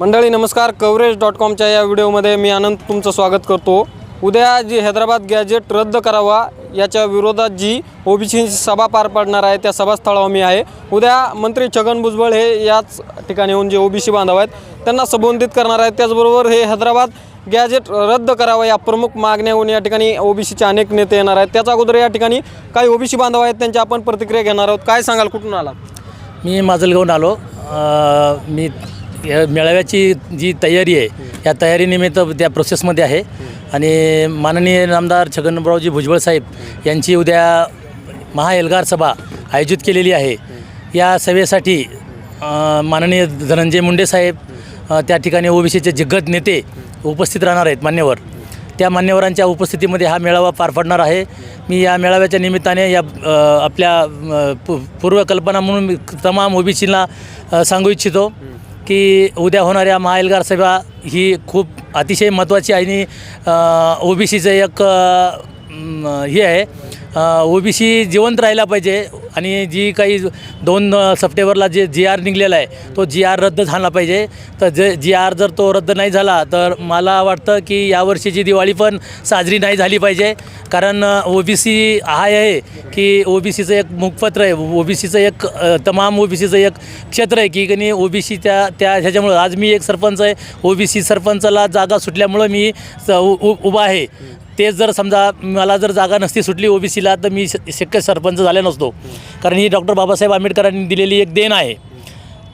मंडळी नमस्कार. Coverage dot कॉमच्या या व्हिडिओमध्ये मी आनंद तुमचं स्वागत करतो. उद्या जी हैदराबाद गॅजेट रद्द करावा याच्या विरोधात जी ओबीसीची सभा पार पाडणार आहे त्या सभास्थळावर मी आहे. उद्या मंत्री छगन भुजबळ हे याच ठिकाणी येऊन जे ओबीसी बांधव आहेत त्यांना संबोधित करणार आहेत. त्याचबरोबर हे हैदराबाद गॅजेट रद्द करावं या प्रमुख मागण्या होऊन या ठिकाणी ओबीसीचे अनेक नेते येणार आहेत. त्याच्या अगोदर या ठिकाणी काही ओबीसी बांधव आहेत त्यांच्या आपण प्रतिक्रिया घेणार आहोत. काय सांगाल? कुठून आला मी माजलगावून आलो. मी या मेळाव्याची जी तयारी आहे या तयारीनिमित्त त्या प्रोसेसमध्ये आहे. आणि माननीय नामदार छगनरावजी भुजबळ साहेब यांची उद्या महाएल्गार सभा आयोजित केलेली आहे. या सभेसाठी माननीय धनंजय मुंडे साहेब त्या ठिकाणी ओबीसीचे दिग्गज नेते उपस्थित राहणार आहेत मान्यवर. त्या मान्यवरांच्या उपस्थितीमध्ये हा मेळावा पार पडणार आहे. मी या मेळाव्याच्या निमित्ताने या आपल्या पूर्वकल्पना म्हणून तमाम ओबीसीला सांगू इच्छितो. की उद्या होणाऱ्या महाएल्गार सभा ही खूप अतिशय महत्त्वाची आणि ओबीसीचं एक सीचं एक हे आहे. ओबीसी जिवंत राहिला पाहिजे आणि जी काही दोन सप्टेंबरला जे जी आर निघलेला आहे तो जी आर रद्द झाला पाहिजे. तर जे जी आर जर तो रद्द नाही झाला तर मला वाटतं की यावर्षीची दिवाळी पण साजरी नाही झाली पाहिजे. कारण ओबीसी हा आहे की ओबीसीचं एक मुखपत्र आहे. ओबीसीचं एक अ, तमाम ओबीसीचं एक क्षेत्र आहे की कनी ओबीसी त्या त्या ह्याच्यामुळं. आज मी एक सरपंच आहे. ओबीसी सरपंचाला जागा सुटल्यामुळं मी स- उ- उ- उभा आहे. तेच जर समजा मला जर जागा नसती सुटली ओबीसीला तर मी श- शक्य सरपंच झाले नसतो. कारण ही डॉक्टर बाबासाहेब आंबेडकरांनी दिलेली एक देण आहे.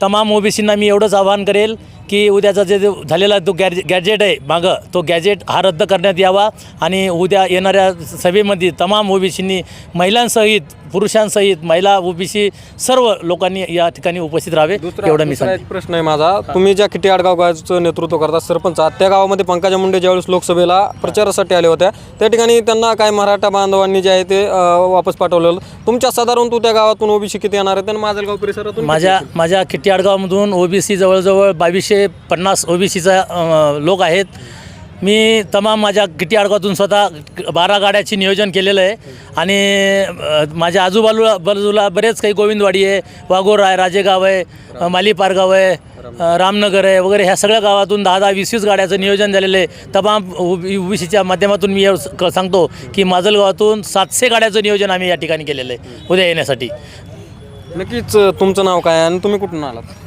तमाम ओबीसींना मी एवढंच आवाहन करेल की उद्याचा जे जो झालेला तो गॅजे गॅजेट आहे मागं तो गॅजेट हा रद्द करण्यात यावा आणि उद्या येणाऱ्या सभेमध्ये तमाम ओबीसींनी महिलांसहित पुरुषांसहित महिला ओबीसी सर्व लोकांनी या ठिकाणी उपस्थित राहावे एवढं मी सांगतो. एक प्रश्न आहे माझा. तुम्ही ज्या किती आडगाव गावाचं नेतृत्व करता सरपंच आहात त्या गावामध्ये पंकजा मुंडे ज्यावेळेस लोकसभेला प्रचारासाठी आल्या होत्या त्या ठिकाणी त्यांना काय मराठा बांधवांनी जे आहे ते वापस पाठवलेलं. तुमच्या साधारण तू त्या गावातून ओबीसी किती येणार आहे? आणि माजलगाव परिसरातून किती माझ्या? माझ्या किट्टी आडगावमधून ओबीसी जवळजवळ बावीसशे पन्नास ओबीसीचा लोक आहेत. मी तमाम माझ्या किट्टी आडगावातून स्वतः बारा गाड्याचे नियोजन केलेलं आहे. आणि अ, माझ्या आजूबाजूला बाजूला बरेच काही गोविंदवाडी आहे वाघोर आहे राजेगाव आहे अ, आहे अ, रामनगर आहे वगैरे ह्या सगळ्या गावातून दहा दहा वीस वीस गाड्याचं नियोजन झालेलं आहे. तमाम ओबीसीच्या माध्यमातून मी एवढं क- सांगतो की माजलगावातून सातशे गाड्याचं नियोजन आम्ही या ठिकाणी केलेलं आहे उद्या येण्यासाठी. नक्कीच तुमचं नाव काय आणि तुम्ही कुठून आलात?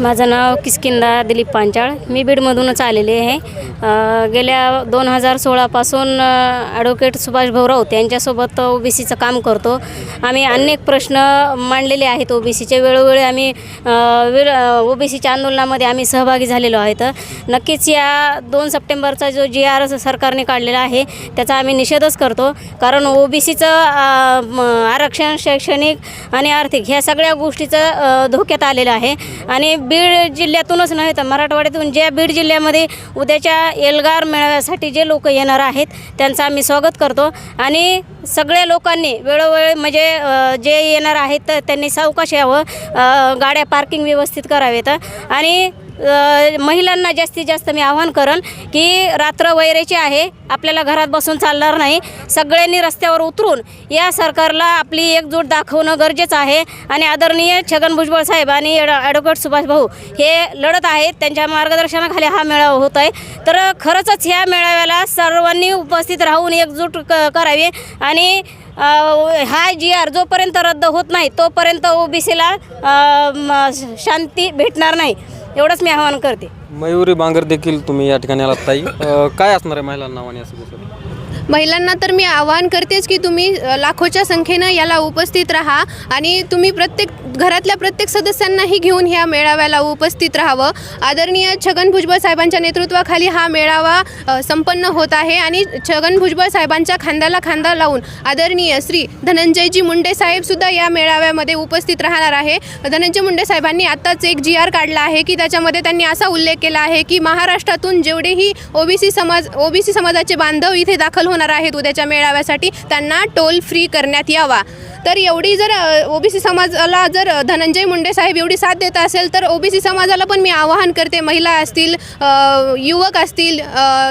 माझं नाव किसकिंदा दिलीप पांचाळ. मी बीडमधूनच आलेले आहे. गेल्या दोन हजार सोळापासून ॲडव्होकेट सुभाष भाऊ राऊत यांच्यासोबत ओ बी सीचं काम करतो. आम्ही अनेक प्रश्न मांडलेले आहेत ओ बी सीचे वेळोवेळी आम्ही वेळ ओ बी सीच्या आंदोलनामध्ये आम्ही सहभागी झालेलो आहेत. नक्कीच या दोन सप्टेंबरचा जो जी आर सरकारने काढलेला आहे त्याचा आम्ही निषेधच करतो. कारण ओ बी सीचं आरक्षण शैक्षणिक आणि आर्थिक ह्या सगळ्या गोष्टीचं धोक्यात आलेलं आहे. आणि बीड जिल्ह्यातूनच नव्हे तर मराठवाड्यातून ज्या बीड जिल्ह्यामध्ये उद्याच्या एल्गार मेळाव्यासाठी जे लोक येणार आहेत त्यांचं आम्ही स्वागत करतो. आणि सगळ्या लोकांनी वेळोवेळी म्हणजे जे येणार आहेत तर त्यांनी सावकाश यावं गाड्या पार्किंग व्यवस्थित करावेत. आणि महिलांना जास्तीत जास्त मी आव्हान करन की रात्र वैरेची आहे आपल्याला घरात बसून चालणार नाही. सगळ्यांनी रस्त्यावर उतरून या सरकारला आपली एकजूट दाखवणं गरजेचं आहे. आणि आदरणीय छगन भुजबळ साहेब आणि ॲडव्होकेट सुभाष भाऊ हे लढत आहेत. त्यांच्या मार्गदर्शनाखाली हा मेळावा होत आहे तर खरंच ह्या मेळाव्याला सर्वांनी उपस्थित राहून एकजूट क करावी. आणि हा जी आर जोपर्यंत रद्द होत नाही तोपर्यंत ओबीसीला शांती भेटणार नाही. एवढंच मी आवाहन करते. मयुरी बांगर देखील तुम्ही या ठिकाणी आलात ताई. अं, काय असणार आहे महिलांना नावाने असं कसं महिलांना तर मी आवाहन करतेच की तुम्ही अ, लाखोच्या संख्येनं याला उपस्थित राहा आणि तुम्ही प्रत्येक घरातल्या प्रत्येक सदस्यांनाही घेऊन ह्या मेळाव्याला उपस्थित राहावं. आदरणीय छगन भुजबळ साहेबांच्या नेतृत्वाखाली हा मेळावा संपन्न होत आहे आणि छगन भुजबळ साहेबांच्या खांद्याला खांदा लावून आदरणीय श्री धनंजयजी मुंडे साहेबसुद्धा या मेळाव्यामध्ये उपस्थित राहणार आहे. धनंजय मुंडे साहेबांनी आत्ताच एक जी आर काढला आहे की त्याच्यामध्ये त्यांनी असा उल्लेख केला आहे की महाराष्ट्रातून जेवढेही ओबीसी समाज ओबीसी समाजाचे बांधव इथे दाखल होणार आहेत उद्याच्या मेळाव्यासाठी त्यांना टोल फ्री करण्यात यावा. तर एवढी जर ओबीसी समाजाला जर जर धनंजय मुंडे साहेब एवढी साथ देत असेल तर ओबीसी समाजाला पण मी आवाहन करते. महिला असतील युवक असतील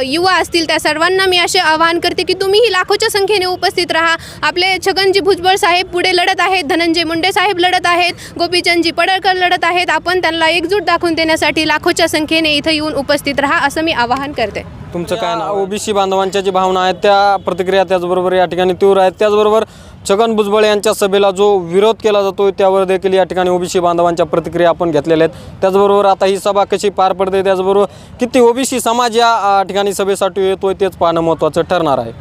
युवा असतील त्या सर्वांना मी असे आवाहन करते की तुम्हीही लाखोच्या संख्येने उपस्थित राहा. आपले छगनजी भुजबळ साहेब पुढे लढत आहेत धनंजय मुंडे साहेब लढत आहेत गोपीचंदजी पडळकर लढत आहेत. आपण त्यांना एकजूट दाखवून देण्यासाठी लाखोच्या संख्येने इथं येऊन उपस्थित राहा असं मी आवाहन करते. तुमचं काय नाव ओबीसी बांधवांच्या जी भावना आहेत त्या प्रतिक्रिया त्याचबरोबर या ठिकाणी तीव्र आहेत. त्याचबरोबर छगन भुजबळ यांच्या सभेला जो विरोध केला जातो त्यावर देखील या ठिकाणी ओबीसी बांधवांच्या प्रतिक्रिया आपण घेतलेल्या आहेत. त्याचबरोबर आता ही सभा कशी पार पडते त्याचबरोबर किती ओबीसी समाज या ठिकाणी सभेसाठी येतोय तेच पाहणं महत्त्वाचं ठरणार आहे.